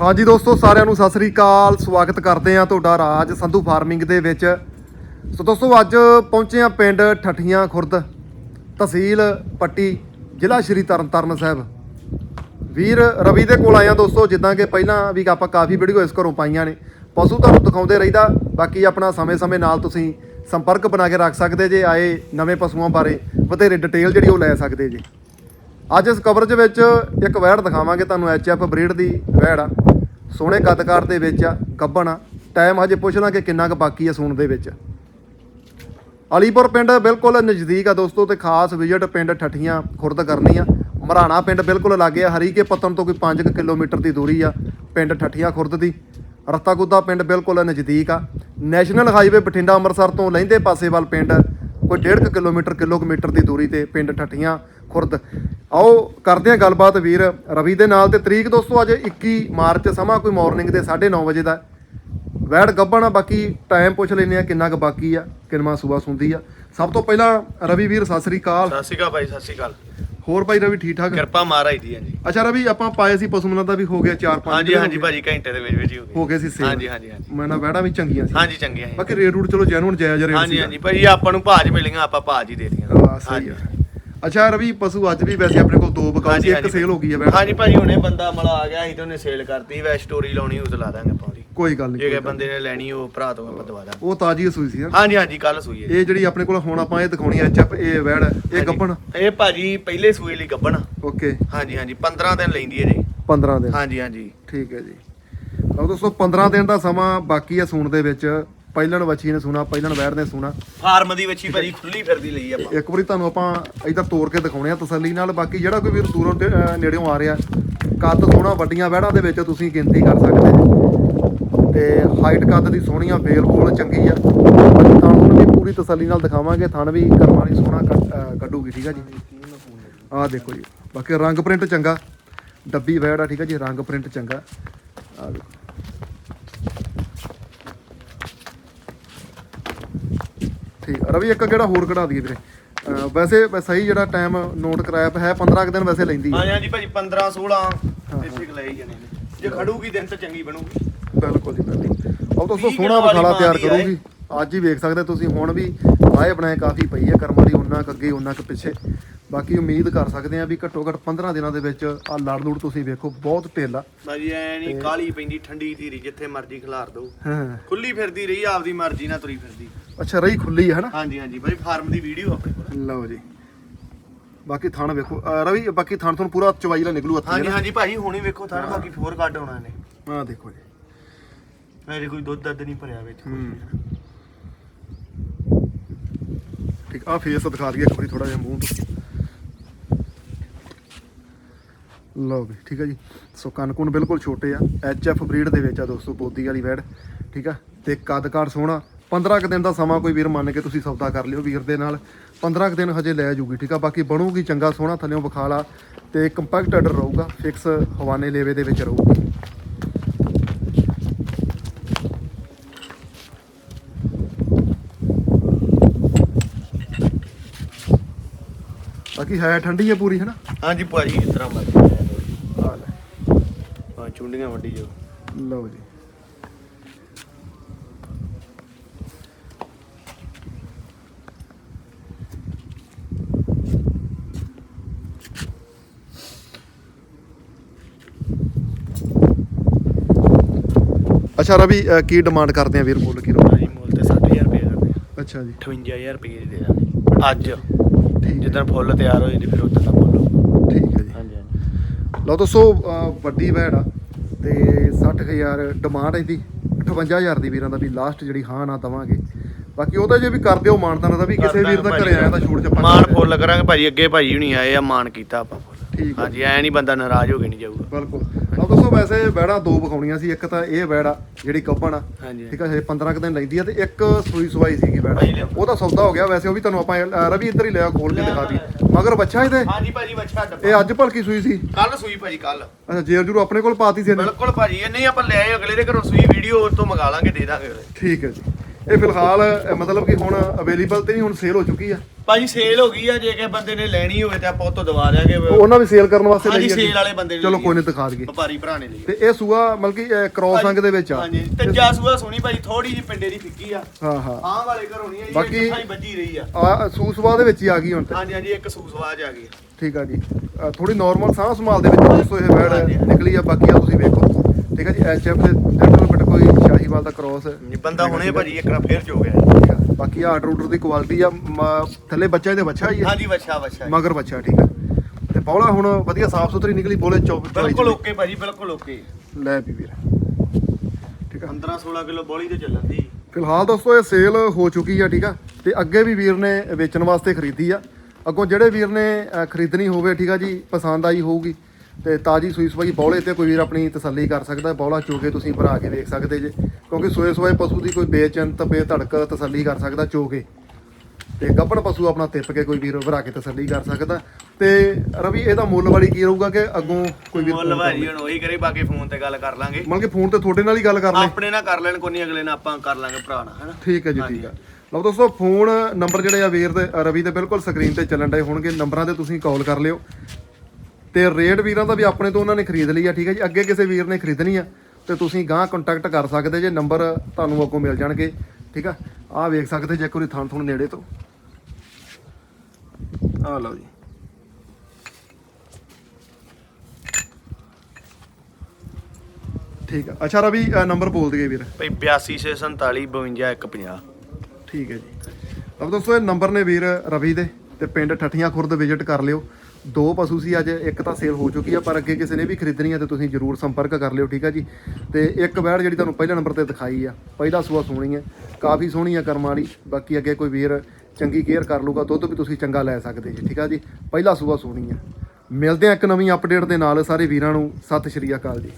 ਹਾਂਜੀ ਦੋਸਤੋ, ਸਾਰਿਆਂ ਨੂੰ ਸਤਿ ਸ੍ਰੀ ਅਕਾਲ। ਸਵਾਗਤ ਕਰਦੇ ਆ ਤੁਹਾਡਾ ਰਾਜ ਸੰਧੂ ਫਾਰਮਿੰਗ ਦੇ ਵਿੱਚ। ਸੋ ਦੋਸਤੋ, ਅੱਜ ਪਹੁੰਚੇ ਆ ਪਿੰਡ ਠੱਠੀਆਂ ਖੁਰਦ ਤਹਿਸੀਲ ਪੱਟੀ, ਜ਼ਿਲ੍ਹਾ ਸ਼੍ਰੀ ਤਰਨਤਾਰਨ ਸਾਹਿਬ। ਵੀਰ ਰਵੀ ਦੇ ਕੋਲ ਆਏ ਆ ਦੋਸਤੋ, ਜਿੱਦਾਂ ਕਿ ਪਹਿਲਾਂ ਵੀ ਆਪਾਂ ਕਾਫੀ ਵੀਡੀਓ ਇਸ ਘਰੋਂ ਪਾਈਆਂ ਨੇ। ਪਸ਼ੂ ਤੁਹਾਨੂੰ ਦਿਖਾਉਂਦੇ ਰਹੀਦਾ, ਬਾਕੀ ਆਪਣਾ ਸਮੇਂ-ਸਮੇਂ ਨਾਲ ਤੁਸੀਂ ਸੰਪਰਕ ਬਣਾ ਕੇ ਰੱਖ ਸਕਦੇ ਜੇ, ਆਏ ਨਵੇਂ ਪਸ਼ੂਆਂ ਬਾਰੇ ਵਧੇਰੇ ਡਿਟੇਲ ਜਿਹੜੀ ਉਹ ਲੈ ਸਕਦੇ ਜੇ। ਅੱਜ ਇਸ ਕਵਰੇਜ ਵਿੱਚ ਇੱਕ ਵੈੜ ਦਿਖਾਵਾਂਗੇ ਤੁਹਾਨੂੰ ਐਚਐਫ ਬਰੀਡ ਦੀ ਵੈੜ ਆ। ਸੋਹਣੇ ਕੱਦਕਾਰ ਦੇ ਵਿੱਚ ਆ, ਗੱਬਣ ਆ। ਟਾਈਮ ਹਜੇ ਪੁੱਛਣਾ ਕਿ ਕਿੰਨਾ ਕੁ ਬਾਕੀ ਆ ਸੂਣ ਦੇ ਵਿੱਚ। ਅਲੀਪੁਰ ਪਿੰਡ ਬਿਲਕੁਲ ਨਜ਼ਦੀਕ ਆ ਦੋਸਤੋ ਤੇ ਖਾਸ ਵਿਜ਼ਿਟ ਪਿੰਡ ਠੱਠੀਆਂ ਖੁਰਦ ਕਰਨੀ ਆ। ਮਰਾਣਾ ਪਿੰਡ ਬਿਲਕੁਲ ਲਾਗੇ ਆ, ਹਰੀਕੇ ਪੱਤਨ ਤੋਂ ਕੋਈ 5 ਕਿਲੋਮੀਟਰ ਦੀ ਦੂਰੀ ਆ ਪਿੰਡ ਠੱਠੀਆਂ ਖੁਰਦ ਦੀ। ਰਸਤਾ ਗੁੱਦਾ ਪਿੰਡ ਬਿਲਕੁਲ ਨਜ਼ਦੀਕ ਆ। ਨੈਸ਼ਨਲ ਹਾਈਵੇ ਬਠਿੰਡਾ ਅੰਮ੍ਰਿਤਸਰ ਤੋਂ ਲਹਿੰਦੇ ਪਾਸੇ ਵੱਲ ਪਿੰਡ, ਕੋਈ 1.5 ਕਿਲੋਮੀਟਰ ਕਿਲੋਮੀਟਰ ਦੀ ਦੂਰੀ ਤੇ ਪਿੰਡ ਠੱਠੀਆਂ ਖੁਰਦ। ਆਓ ਕਰਦੇ ਆ ਗੱਲਬਾਤ ਵੀਰ। ਰਵੀ ਦੇ ਨਾਲ ਤੇ ਤਰੀਕ ਦੋਸਤੋ ਅੱਜ 21 ਮਾਰਚ ਸਮਾਂ ਕੋਈ ਮਾਰਨਿੰਗ ਦੇ 9:30 ਵਜੇ ਦਾ ਵੈੜ ਗੱਭਣ ਆ ਬਾਕੀ ਟਾਈਮ ਪੁੱਛ ਲੈਨੇ ਆ ਕਿੰਨਾ ਕੁ ਬਾਕੀ ਆ ਕਿੰਨਾ ਸੂਆ ਸੁੰਦੀ ਆ। ਸਭ ਤੋਂ ਪਹਿਲਾਂ ਰਵੀ ਵੀਰ ਸਤਿ ਸ੍ਰੀ ਅਕਾਲ। ਸਤਿ ਸ਼੍ਰੀ ਅਕਾਲ ਭਾਈ ਸਤਿ ਸ਼੍ਰੀ ਅਕਾਲ। ਹੋਰ ਭਾਈ ਰਵੀ ਠੀਕ ਠਾਕ? ਕਿਰਪਾ ਮਹਾਰਾਜ ਦੀ ਹਾਂਜੀ ਅੱਛਾ ਰਵੀ ਆਪਾਂ ਪਾਏ ਸੀ ਪਸ਼ੂ ਮਨਾਂ ਦਾ ਵੀ ਹੋ ਗਿਆ 4-5 ਹਾਂਜੀ ਹਾਂਜੀ ਭਾਜੀ ਘੰਟੇ ਦੇ ਵਿੱਚ ਵਿੱਚ ਹੀ ਹੋ ਹੋ ਗਏ ਗਏ ਸੀ ਸੇਲ। ਹਾਂਜੀ ਹਾਂਜੀ ਹਾਂਜੀ। ਮੈਂ ਨਾ ਵੈੜਾਂ ਵੀ ਚੰਗੀਆਂ ਸੀ। ਹਾਂਜੀ ਚੰਗੇ ਹੈ ਬਾਕੀ ਰੇਟ ਰੂਟ ਚਲੋ ਜੈਨੂਨ ਜਾਇਜ਼ ਰੇਟ ਹਾਂਜੀ ਹਾਂਜੀ ਭਾਜੀ ਆਪਾਂ ਨੂੰ ਭਾਜ ਮਿਲੀਆਂ ਆਪਾਂ ਭਾਜ ਹੀ ਦੇ ਦੀਆਂ ਹਾਂ ਸਹੀ ਆ। ਅੱਛਾ ਰਵੀ ਪਸ਼ੂ ਅੱਜ ਵੀ ਵੈਸੇ ਆਪਣੇ ਕੋਲ ਦੋ ਬਕਾਉ ਸੀ ਇੱਕ ਸੇਲ ਹੋ ਗਈ ਆ ਵੈੜ ਹਾਂਜੀ ਭਾਜੀ ਹੁਣੇ ਬੰਦਾ ਮਲਾ ਆ ਗਿਆ ਸੀ ਤੇ ਉਹਨੇ ਸੇਲ ਕਰਤੀ ਵੈ ਸਟੋਰੀ ਲਾਉਣੀ ਉਹ ਲਾ ਦਾਂਗੇ ਆਪਾਂ ਉਹਦੀ। ਕੋਈ ਗੱਲ ਜੇ ਨਹੀਂ ਕਿਸੇ ਬੰਦੇ ਨੇ। ਲੈਣੀ ਉਹ ਭਰਾ ਤੋਂ ਆਪਾਂ ਦਵਾ ਦਾਂਗੇ। ਉਹ ਤਾਜੀ ਸੂਈ ਸੀ ਹਾਂ। ਹਾਂਜੀ ਹਾਂਜੀ ਕੱਲ ਸੂਈ ਹੈ ਇਹ ਜਿਹੜੀ ਆਪਣੇ ਕੋਲ ਹੁਣ ਆਪਾਂ ਇਹ ਦਿਖਾਉਣੀ ਐ ਐਚਐਫ ਇਹ ਵੈੜ ਹੈ, ਇਹ। ਗੱਪਣ ਇਹ ਭਾਜੀ ਪਹਿਲੇ ਸੂਏ ਲਈ ਗੱਬਣ ਓਕੇ। ਹਾਂਜੀ ਹਾਂਜੀ 15 ਦਿਨ ਲੈਂਦੀ ਹੈ ਜੀ। 15 ਦਿਨ। ਹਾਂਜੀ ਹਾਂਜੀ। ਠੀਕ ਹੈ ਜੀ। ਲਓ ਦੋਸਤੋ 15 ਦਿਨ ਦਾ ਸਮਾਂ ਬਾਕੀ ਹੈ ਸੂਣ ਦੇ ਵਿੱਚ। ਪਹਿਲਣ ਵੱਛੀ ਨੇ ਸੂਣਾ ਪਹਿਲਣ ਵੈੜ ਨੇ ਸੂਣਾ। ਫਾਰਮ ਦੀ ਵੱਛੀ ਭਾਜੀ ਖੁੱਲੀ ਫਿਰਦੀ ਲਈ ਆਪਾਂ। ਇੱਕ ਵਾਰੀ ਤੁਹਾਨੂੰ ਆਪਾਂ ਇਧਰ ਤੋੜ ਕੇ ਦਿਖਾਉਣੇ ਆ ਤਸੱਲੀ ਨਾਲ ਬਾਕੀ ਜਿਹੜਾ ਕੋਈ ਵੀਰ ਦੂਰੋਂ ਤੇ, ਅਹ, ਨੇੜਿਓਂ ਆ ਰਿਹਾ ਕੱਦ ਸੋਹਣਾ ਵੱਡੀਆਂ ਵੈੜਾਂ ਦੇ ਵਿੱਚ ਤੁਸੀਂ ਗਿਣਤੀ ਕਰ ਸਕਦੇ ਜੀ ਤੇ ਹਾਈਟ ਕੱਦ ਦੀ ਸੋਹਣੀਆਂ ਵੇਲ ਬੋਲ ਚੰਗੀ ਆ। ਬਾਕੀ ਥਣ ਵੀ ਪੂਰੀ ਤਸੱਲੀ ਨਾਲ ਦਿਖਾਵਾਂਗੇ ਥਣ ਵੀ ਕਰਮ ਵਾਲੀ ਸੋਹਣਾ ਅਹ, ਕੱਢੂਗੀ ਠੀਕ ਆ ਜੀ? ਆਹ ਦੇਖੋ ਜੀ ਬਾਕੀ ਰੰਗ ਪ੍ਰਿੰਟ ਚੰਗਾ ਡੱਬੀ ਵੈੜ ਆ ਠੀਕ ਆ ਜੀ ਰੰਗ ਪ੍ਰਿੰਟ ਚੰਗਾ। ਆਹ ਦੇਖੋ ਠੀਕ ਆ। ਰਵੀ ਇੱਕ ਕਿਹੜਾ ਹੋਰ ਕਢਾ ਦਈਏ ਵੀਰੇ। ਅਹ ਵੈਸੇ ਸਹੀ ਜਿਹੜਾ ਟਾਈਮ ਨੋਟ ਕਰਾਇਆ ਪਿਆ ਹੈ 15 ਕੁ ਦਿਨ ਵੈਸੇ ਲੈਂਦੀ ਹੈ। ਹਾਂਜੀ ਹਾਂਜੀ ਭਾਜੀ 15 16 ਇਸੇ ਲੈ ਹੀ ਜਾਣੇ ਨੇ। ਜੇ ਖੜੂਗੀ ਦਿਨ ਤਾਂ ਚੰਗੀ ਬਣੂਗੀ। ਬਿਲਕੁਲ ਜੀ ਬਿਲਕੁਲ। ਉਹ ਦੋਸਤੋ ਵੀਹ ਸੋਹਣਾ ਕਿਲੋ ਵਾਲੀ ਬਖਾਲਾ ਮਾਂ ਤਿਆਰ ਦੀ। ਕਰੂਗੀ। ਅੱਜ ਹੀ ਵੇਖ ਸਕਦੇ ਤੁਸੀਂ ਹੁਣ ਵੀ ਆਏ ਬਣਾਏ ਕਾਫੀ ਪਈ ਹੈ ਕਰਮਾਂ ਦੀ ਉਹਨਾਂ ਕੁ ਅੱਗੇ ਉਹਨਾਂ ਕੁ ਪਿੱਛੇ। ਬਾਕੀ ਉਮੀਦ ਕਰ ਸਕਦੇ ਆ ਵੀ ਘੱਟੋ ਘੱਟ 15 ਦਿਨਾਂ ਦੇ ਵਿੱਚ ਆ ਲੜ ਲੂੜ ਤੁਸੀਂ ਵੇਖੋ ਬਹੁਤ ਢੇਲਾ ਭਾਜੀ ਐ ਨਹੀਂ ਕਾਲੀ ਪੈਂਦੀ ਠੰਡੀ ਧੀਰੀ ਜਿੱਥੇ ਮਰਜ਼ੀ ਖਿਲਾਰ ਦੋ ਹਾਂ। ਖੁੱਲੀ ਫਿਰਦੀ ਰਹੀ ਆਪਦੀ ਮਰਜ਼ੀ ਨਾਲ ਤੁਰੀ ਫਿਰਦੀ। ਅੱਛਾ ਰਹੀ ਖੁੱਲੀ ਹੈ ਹਨਾ? ਹਾਂਜੀ ਹਾਂਜੀ ਭਾਜੀ ਫਾਰਮ ਦੀ ਵੀਡੀਓ ਆਪਣੇ ਕੋਲ। ਲਓ ਜੀ। ਬਾਕੀ ਥਣ ਵੇਖੋ। ਰਵੀ ਬਾਕੀ ਥਣ ਤੁਹਾਨੂੰ ਪੂਰਾ ਚਵਾਈ ਦਾ ਨਿਕਲੂ ਹੱਥ ਹਾਂਜੀ ਹਾਂਜੀ ਭਾਜੀ ਹੁਣੇ ਵੇਖੋ ਥਾਂ ਬਾਕੀ ਫੋਰ ਕੱਢ ਹੋਣਾ ਨੇ ਹਾਂ ਦੇਖੋ ਜੀ। ਮੇਰੇ ਕੋਈ ਦੁੱਧ ਦੱਧ ਨਹੀਂ ਭਰਿਆ ਵਿੱਚ ਠੀਕ ਆ ਫੇਸ ਦਿਖਾ ਦਈਏ ਇੱਕ ਵਾਰੀ ਥੋੜਾ ਜਿਹਾ ਮੂੰਹ ਤੋਂ। ਲਓ ਵੀ, ਠੀਕ ਹੈ ਜੀ। ਸੋ ਕੰਨ ਬਿਲਕੁਲ ਛੋਟੇ ਆ। ਐਚ ਐਫ ਬਰੀਡ ਦੇ ਵਿੱਚ ਆ ਦੋਸਤੋ, ਬੋਦੀ ਵਾਲੀ ਵੈੜ, ਠੀਕ ਆ। ਤੇ ਕੱਦ ਕਾਰ ਸੋਹਣਾ। 15 ਕੁ ਦਿਨ ਦਾ ਸਮਾਂ ਕੋਈ ਵੀਰ ਮੰਨ ਕੇ ਤੁਸੀਂ ਸੌਦਾ ਕਰ ਲਿਓ ਵੀਰ ਦੇ ਨਾਲ। 15 ਕੁ ਦਿਨ ਹਜੇ ਲੈ ਜੂਗੀ, ਠੀਕ ਆ। ਬਾਕੀ ਬਣੂਗੀ ਚੰਗਾ ਸੋਹਣਾ, ਥੱਲਿਓਂ ਬਖਾਲਾ ਤੇ ਕੰਪੈਕਟ ਆਰਡਰ ਰਹੂਗਾ ਫਿਕਸ ਹਵਾਨੇ ਲੇਵੇ ਦੇ ਵਿੱਚ ਰਹੂਗੀ। ਬਾਕੀ ਹੈ ਠੰਡੀ ਹੈ ਪੂਰੀ ਹੈ ਨਾ ਹਾਂਜੀ ਭਾਜੀ, ਇਸ ਤਰ੍ਹਾਂ ਮਰਜ਼ੀ ਚੁੰਡੀਆਂ ਵੱਡੀ ਜੋ। ਲਓ ਜੀ। ਅੱਛਾ ਰਵੀ ਕੀ ਡਿਮਾਂਡ ਕਰਦੇ ਆ ਵੀਰ ਮੁੱਲ ਕੀ ਰੋ ਭਾਜੀ ਮੁੱਲ ਤੇ 60000 ਰੁਪਏ ਕਰਦੇ ਅੱਛਾ ਜੀ। 58000 ਰੁਪਏ ਦੀ ਦਾਂਗੇ ਅੱਜ। ਠੀਕ ਹੈ ਜਿੱਦਾਂ ਫੁੱਲ ਤਿਆਰ ਹੋ ਜਾਂਦੀ ਫਿਰ ਉਦੋਂ ਦਾ ਹੋਊਗਾ। ਠੀਕ ਹੈ ਜੀ। ਹਾਂਜੀ ਹਾਂਜੀ। ਲਓ ਦੋਸਤੋ ਅਹ ਵੱਡੀ ਵੈੜ ਆ। ਤੇ 60000 ਡਿਮਾਂਡ ਇਹਦੀ 58000 ਦੀ ਵੀਰਾਂ ਦਾ ਵੀ ਲਾਸਟ ਜਿਹੜੀ ਹਾਂ ਨਾ ਦਵਾਂਗੇ। ਬਾਕੀ ਉਹਦਾ ਜੇ ਵੀ ਕਰ ਦਿਓ ਮਾਨਤਾਨਾ ਦਾ ਵੀ ਕਿਸੇ ਵੀਰ ਦਾ ਘਰੇ ਆਇਆ ਤਾਂ ਛੂਟ ਚੱਪਾ ਮਾਨ ਫੁੱਲ ਕਰਾਂਗੇ ਭਾਜੀ ਅੱਗੇ ਭਾਜੀ ਹੁਣੀ ਆਏ ਆ ਮਾਨ ਕੀਤਾ ਆਪਾਂ ਠੀਕ ਹਾਂਜੀ ਐ ਨਹੀਂ ਬੰਦਾ ਨਾਰਾਜ਼ ਹੋ ਕੇ ਨਹੀਂ ਜਾਊਗਾ। ਬਿਲਕੁਲ। ਲਓ ਦੋਸਤੋ ਵੈਸੇ ਵੈੜਾਂ ਦੋ ਵਿਖਾਉਣੀਆਂ ਸੀ ਇੱਕ ਤਾਂ ਇਹ ਵੈੜ ਆ ਜਿਹੜੀ ਕੱਪਣ ਆ। ਹਾਂਜੀ। ਠੀਕ ਆ ਹਜੇ 15 ਕੁ ਦਿਨ ਲੈਂਦੀ ਆ ਤੇ ਇੱਕ ਸੂਈ ਸਵਾਈ ਸੀਗੀ ਵੈੜ। ਭਾਈ ਲਿਆਓ। ਉਹਦਾ ਸੌਦਾ ਹੋ ਗਿਆ ਵੈਸੇ ਉਹ ਵੀ ਤੁਹਾਨੂੰ ਆਪਾਂ ਰਵੀ ਇੱਧਰ ਹੀ ਲਿਆ ਖੋਲ ਕੇ ਦਿਖਾ ਦੀ। ਮਗਰ ਬੱਚਾ ਇਹਦੇ? ਹਾਂਜੀ ਭਾਜੀ ਬੱਚਾ ਡੱਬਾ। ਇਹ ਅੱਜ ਭਲਕੀ ਸੂਈ ਸੀ? ਕੱਲ ਸੂਈ ਭਾਜੀ ਕੱਲ ਅੱਛਾ ਜੇਰ ਜਰੂ ਆਪਣੇ ਕੋਲ ਪਾਤੀ ਸੀ ਇਹਨੇ? ਬਿਲਕੁਲ ਭਾਜੀ ਇਹ ਨਹੀਂ ਆਪਾਂ ਲੈ ਆਏ ਅਗਲੇ ਦੇ ਘਰੋਂ ਸੂਈ ਵੀਡੀਓ ਤੋਂ ਮੰਗਾ ਲਾਂਗੇ ਦੇ ਦਾਂਗੇ ਅਗਲੇ। ਠੀਕ ਹੈ ਜੀ। ਇਹ ਫਿਲਹਾਲ ਮਤਲਬ ਕਿ ਹੁਣ ਅਵੇਲੇਬਲ ਤੇ ਨਹੀਂ ਹੁਣ ਸੇਲ ਹੋ ਚੁੱਕੀ ਆ। ਭਾਜੀ ਸੇਲ ਹੋ ਗਈ ਆ ਜੇ ਕਿਸੇ ਬੰਦੇ ਨੇ ਲੈਣੀ ਹੋਵੇ ਤੇ ਆਪਾਂ ਉਹ ਤੋਂ ਦਵਾ ਦਿਆਂਗੇ। ਉਹਨਾਂ ਵੀ ਸੇਲ ਕਰਨ ਵਾਸਤੇ ਹਾਂਜੀ ਜੀ? ਸੇਲ ਵਾਲੇ ਬੰਦੇ ਨੇ ਚਲੋ ਕੋਈ। ਨਹੀਂ ਦਿਖਾ ਦਈਏ। ਵਪਾਰੀ ਭਰਾ ਨੇ ਲਈ ਤੇ ਇਹ ਸੂਆ ਮਤਲਬ ਕਿ ਕ੍ਰੋਸ ਅੰਗ ਦੇ ਵਿੱਚ ਆ। ਹਾਂਜੀ ਤੇ ਜਾਸੂਆ ਸੋਣੀ ਭਾਜੀ ਥੋੜੀ ਜਿਹੀ ਪਿੰਡੇ ਦੀ ਫਿੱਕੀ ਆ। ਹਾਂ ਹਾਂ। ਆਹ ਵਾਲੇ ਘਰੋਂ ਨਹੀਂ ਆ ਜੀ ਬਾਕੀ- ਵੱਜੀ ਰਹੀ ਆ। ਆ ਸੂਸਵਾ ਦੇ ਵਿੱਚ ਹੀ ਆ ਗਈ ਹੁਣ ਤੇ। ਹਾਂਜੀ ਹਾਂਜੀ ਇੱਕ ਸੂਸਵਾਜ ਆ ਗਈ ਠੀਕ ਆ ਜੀ। ਥੋੜੀ ਨਾਰਮਲ ਸਾਹ ਸੰਭਾਲ ਦੇ ਵਿੱਚ ਦੋਸਤੋ ਇਹ ਬੈਡ ਹਾਂਜੀ। ਨਿਕਲੀ ਆ ਬਾਕੀ ਆ ਤੁਸੀਂ ਵੇਖੋ। ਠੀਕ ਆ ਜੀ ਐਚਐਫ ਦੇ ਬਿਟ ਕੋਈ ਸ਼ਾਹੀਵਾਲ ਦਾ ਕ੍ਰੋਸ ਜੀ ਬੰਦਾ ਹੁਣੇ ਭਾਜੀ ਇੱਕ ਵਾਰ ਫੇਰ ਹੋ ਗਿਆ। ਠੀਕ ਆ। ਬਾਕੀ ਆਰਡਰ ਆਰਡਰ ਦੀ ਕੁਆਲਿਟੀ ਆ ਮ- ਥੱਲੇ ਬੱਚਾ ਇਹਦੇ ਬੱਚਾ ਹੀ ਆ। ਹਾਂਜੀ ਵੱਛਾ ਵੱਛਾ ਮਗਰ ਬੱਚਾ ਠੀਕ ਆ। ਤੇ ਬੌਲਾ ਹੁਣ ਵਧੀਆ ਸਾਫ਼ ਸੁਥਰੀ ਨਿਕਲੀ ਬੋਲੇ ਚੌਪ ਬਿਲਕੁਲ ਓਕੇ ਭਾਜੀ ਬਿਲਕੁਲ ਓਕੇ ਲੈ ਵੀ ਵੀਰ। ਠੀਕ ਆ। 15 16 ਕਿਲੋ ਬੋਲੀ ਤੇ ਚੱਲਣ ਦੀ। ਫਿਲਹਾਲ ਦੋਸਤੋ ਇਹ ਸੇਲ ਹੋ ਚੁੱਕੀ ਆ ਠੀਕ ਆ। ਤੇ ਅੱਗੇ ਵੀ ਵੀਰ ਨੇ ਵੇਚਣ ਵਾਸਤੇ ਖਰੀਦੀ ਆ। ਅੱਗੋਂ ਜਿਹੜੇ ਵੀਰ ਨੇ ਅ, ਖਰੀਦਣੀ ਹੋਵੇ ਠੀਕ ਆ ਜੀ ਪਸੰਦ ਆਈ ਹੋਊਗੀ ਤੇ ਤਾਜੀ ਸੂਈ ਸਵਾਈ ਬੌਲੇ ਤੇ ਕੋਈ ਵੀਰ ਆਪਣੀ ਤਸੱਲੀ ਕਰ ਸਕਦਾ ਬੌਲਾ ਚੋ ਕੇ ਤੁਸੀਂ ਭਰਾ ਕੇ ਵੇਖ ਸਕਦੇ ਜੇ। ਕਿਉਂਕਿ ਸੋਏ ਸੋਏ ਪਸ਼ੂ ਦੀ ਕੋਈ ਬੇਚਿੰਤ ਬੇਧੜਕ ਤਸੱਲੀ ਕਰ ਸਕਦਾ ਚੋ ਕੇ ਤੇ ਗੱਭਣ ਪਸ਼ੂ ਆਪਣਾ ਤਿੱਪ ਕੇ ਕੋਈ ਵੀਰ ਭਰਾ ਕੇ ਤਸੱਲੀ ਕਰ ਸਕਦਾ। ਤੇ ਰਵੀ ਇਹਦਾ ਮੁੱਲ ਵਾਲੀ ਕੀ ਰਹੂਗਾ ਕਿ ਅੱਗੋਂ ਕੋਈ ਵੀਰ ਮੁੱਲ ਭਾਜੀ ਹੁਣ ਉਹੀ ਕਰੇ ਬਾਕੀ ਫੋਨ ਤੇ ਗੱਲ ਕਰ ਲਾਂਗੇ। ਮਤਲਬ ਕਿ ਫੋਨ ਤੇ ਤੁਹਾਡੇ ਨਾਲ ਹੀ ਗੱਲ ਕਰ ਲੈ ਆਪਣੇ ਨਾਲ ਕਰ ਲੈਣ ਕੋਈ ਨਹੀਂ ਅਗਲੇ ਨਾਲ ਆਪਾਂ ਕਰ ਲਾਂਗੇ ਭਰਾ ਨਾਲ ਹੈਨਾ? ਠੀਕ ਹੈ ਜੀ ਠੀਕ ਹੈ ਲਓ ਦੋਸਤੋ ਫੋਨ ਨੰਬਰ ਜਿਹੜੇ ਆ ਵੀਰ ਦੇ ਰਵੀ ਦੇ ਬਿਲਕੁਲ ਸਕਰੀਨ ਤੇ ਚੱਲਣ ਡਏ ਹੋਣਗੇ। ਨੰਬਰਾਂ ਤੇ ਤੁਸੀਂ ਕਾਲ ਕਰ ਲਿਓ। ਤੇ ਰੇਟ ਵੀਰਾਂ ਦਾ ਵੀ ਆਪਣੇ ਤੋਂ ਉਹਨਾਂ ਨੇ ਖਰੀਦ ਲਈ ਆ ਠੀਕ ਹੈ ਜੀ? ਅੱਗੇ ਕਿਸੇ ਵੀਰ ਨੇ ਖਰੀਦਣੀ ਆ ਤੇ ਤੁਸੀਂ ਗਾਂ ਕੰਟੈਕਟ ਕਰ ਸਕਦੇ ਜੇ ਨੰਬਰ ਤੁਹਾਨੂੰ ਅੱਗੋਂ ਮਿਲ ਜਾਣਗੇ ਠੀਕ ਆ? ਆਹ ਵੇਖ ਸਕਦੇ ਜੇ ਕੋਈ ਥਾਂ ਥੁਣ ਨੇੜੇ ਤੋਂ। ਆਹ ਲਓ ਜੀ। ਠੀਕ ਆ। ਅੱਛਾ ਰਵੀ ਨੰਬਰ ਬੋਲ ਦਈਏ ਵੀਰ। ਭਾਈ 8247 52 ਠੀਕ ਹੈ ਜੀ। ਤਾਂ ਦੋਸਤੋ ਇਹ ਨੰਬਰ ਨੇ ਵੀਰ ਰਵੀ ਦੇ ਤੇ ਪਿੰਡ ਠੱਠੀਆਂ ਖੁਰਦ ਵਿਜ਼ਿਟ ਕਰ ਲਿਓ। ਦੋ ਪਸ਼ੂ ਸੀ, ਅੱਜ ਇੱਕ ਤਾਂ ਸੇਲ ਹੋ ਚੁੱਕੀ ਆ, ਪਰ ਅੱਗੇ ਕਿਸੇ ਨੇ ਵੀ ਖਰੀਦਣੀ ਆ ਤੇ ਤੁਸੀਂ ਜਰੂਰ ਸੰਪਰਕ ਕਰ ਲਿਓ, ਠੀਕ ਆ ਜੀ? ਤੇ ਇੱਕ ਬੈੜ ਜਿਹੜੀ ਤੁਹਾਨੂੰ ਪਹਿਲੇ ਨੰਬਰ ਤੇ ਦਿਖਾਈ ਆ, ਪਹਿਲਾ ਸੂਆ ਸੋਹਣੀ ਹੈ ਕਾਫੀ ਸੋਹਣੀ ਆ ਕਰਮਾਂ ਵਾਲੀ, ਬਾਕੀ ਅੱਗੇ ਕੋਈ ਵੀਰ ਚੰਗੀ ਕੇਅਰ ਕਰ ਲੂਗਾ ਦੁੱਧ ਵੀ ਤੁਸੀਂ ਚੰਗਾ ਲੈ ਸਕਦੇ ਜੀ, ਠੀਕ ਆ ਜੀ? ਪਹਿਲਾ ਸੂਆ ਸੋਹਣੀ ਆ। ਮਿਲਦੇ ਆ ਇੱਕ ਨਵੀਂ ਅਪਡੇਟ ਦੇ ਨਾਲ ਸਾਰੇ ਵੀਰਾਂ ਨੂੰ, ਸਤਿ ਸ਼੍ਰੀ ਅਕਾਲ ਜੀ।